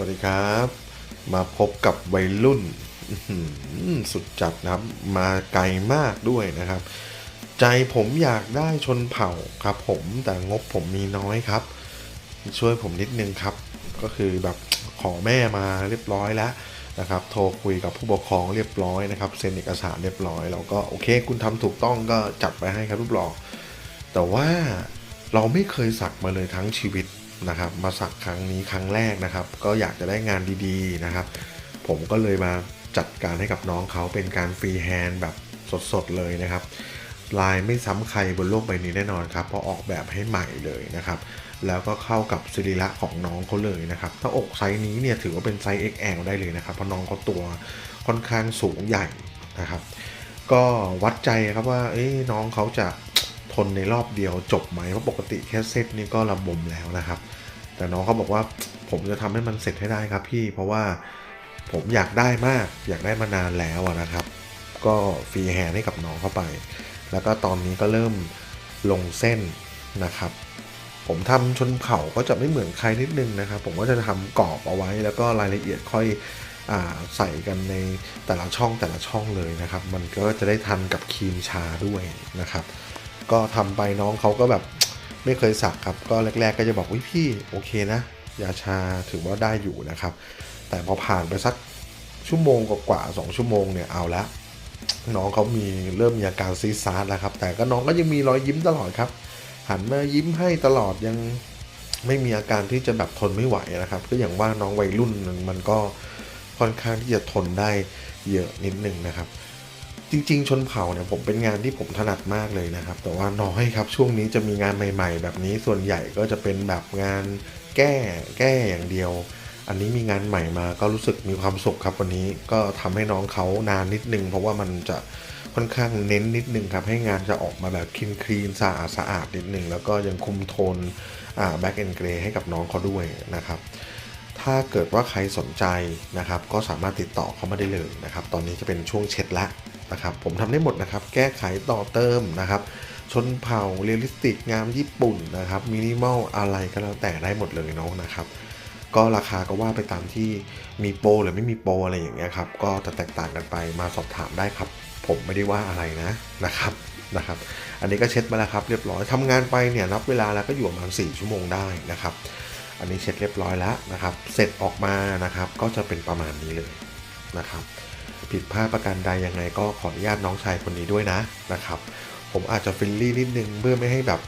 วัสดีครับ มาพบกับวัยรุ่นสุดจัดนะครับ มาไกลมากด้วยนะครับ ใจผมอยากได้ชนเผ่าครับ ผมแต่งบผมมีน้อยครับ ช่วยผมนิดนึงครับ ก็คือแบบขอแม่มาเรียบร้อยแล้วนะครับ โทรคุยกับผู้ปกครองเรียบร้อยนะครับเซ็นเอกสารเรียบร้อยแล้วก็โอเค คุณทำถูกต้องก็จัดไปให้ครับรูปหล่อแต่ว่าเราไม่เคยสักมาเลยทั้งชีวิต นะครับมาสักครั้งนี้ครั้งแรกนะครับ ก็อยากจะได้งานดีๆนะครับ ผมก็เลยมาจัดการให้กับน้องเขาเป็นการฟรีแฮนด์แบบสดๆเลยนะครับลายไม่ซ้ำใครบนโลกใบนี้แน่นอนครับ เพราะออกแบบให้ใหม่เลยนะครับ แล้วก็เข้ากับสรีระของน้องเขาเลยนะครับถ้าอกไซส์นี้เนี่ยถือว่าเป็นไซส์ XL ได้เลยนะครับ เพราะน้องเขาตัวค่อนข้างสูงใหญ่นะครับ ก็วัดใจครับว่าเอ้น้องเขาจะ ทนในรอบเดียวจบไหมเพราะปกติแค่เซตนี้ก็ระบมแล้วนะครับ แต่น้องเขาบอกว่าผมจะทำให้มันเสร็จให้ได้ครับพี่ เพราะว่าผมอยากได้มากอยากได้มานานแล้วนะครับ ก็ฟรีแฮนด์ให้กับน้องเข้าไป แล้วก็ตอนนี้ก็เริ่มลงเส้นนะครับ ผมทำชนเผ่าก็จะไม่เหมือนใครนิดนึงนะครับ ผมก็จะทำกรอบเอาไว้แล้วก็รายละเอียดค่อยอใส่กันในแต่ละช่องแต่ละช่องเลยนะครับ มันก็จะได้ทันกับครีมชาด้วยนะครับ ก็ทำไปน้องเขาก็แบบไม่เคยสักครับ ก็แรก ๆ ก็จะบอกวิพี่โอเคนะยาชาถือว่าได้อยู่นะครับ แต่พอผ่านไปสักชั่วโมงกว่าๆสองชั่วโมงเนี่ยเอาละน้องเขามีเริ่มมีอาการซีซาร์แล้วครับ แต่ก็น้องก็ยังมีรอยยิ้มตลอดครับ หันมายิ้มให้ตลอดยังไม่มีอาการที่จะแบบทนไม่ไหวนะครับ ก็อย่างว่าน้องวัยรุ่นมันก็ค่อนข้างที่จะทนได้เยอะนิดนึงนะครับ จริง ๆ ชนเผ่าเนี่ยผมเป็นงานที่ผมถนัดมากเลยนะครับ แต่ว่าน้อยครับช่วงนี้จะมีงานใหม่ ๆ แบบนี้ส่วนใหญ่ก็จะเป็นแบบงานแก้แก้อย่างเดียว อันนี้มีงานใหม่มาก็รู้สึกมีความสุขครับวันนี้ก็ทำให้น้องเขานานนิดนึง เพราะว่ามันจะค่อนข้างเน้นนิดนึงครับ ให้งานจะออกมาแบบคลีนคลีนสะอาดสะอาดนิดนึง แล้วก็ยังคุมโทนอ่าแบ็กแอนด์เกรย์ให้กับน้องเขาด้วยนะครับถ้าเกิดว่าใครสนใจนะครับ ก็สามารถติดต่อเข้ามาได้เลยนะครับ ตอนนี้จะเป็นช่วงเช็ดละ นะครับ ผมทำได้หมดนะครับ แก้ไขต่อเติมนะครับ ชนเผ่าเรียลลิสติกงามญี่ปุ่นนะครับมินิมอลอะไรก็แล้วแต่ได้หมดเลยเนาะนะครับ ก็ราคาก็ว่าไปตามที่มีโปรหรือไม่มีโปรอะไรอย่างเงี้ยครับ ก็จะแตกต่างกันไปมาสอบถามได้ครับ ผมไม่ได้ว่าอะไรนะนะครับนะครับ อันนี้ก็เช็ดมาแล้วครับเรียบร้อยทำงานไปเนี่ยนับเวลาแล้วก็อยู่ประมาณ4ชั่วโมงได้นะครับอันนี้เช็ดเรียบร้อยแล้วนะครับ เสร็จออกมานะครับ ก็จะเป็นประมาณนี้เลย นะครับ ผิดพลาดประการใดยังไงก็ขออนุญาตน้องชายคนนี้ด้วยนะนะครับ ผมอาจจะฟิลลี่นิดนึงเพื่อไม่ให้แบบ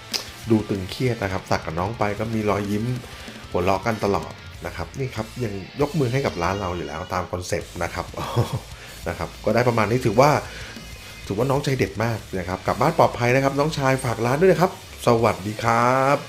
ดูตึงเครียดนะครับสักกับน้องไปก็มีรอยยิ้มหัวเราะกันตลอดนะครับนี่ครับยังยกมือให้กับร้านเราอยู่แล้วตามคอนเซปต์นะครับนะครับ ก็ได้ประมาณนี้ถือว่าถือว่าน้องใจเด็ดมากนะครับกลับบ้านปลอดภัยนะครับ น้องชายฝากร้านด้วยนะครับ สวัสดีครับ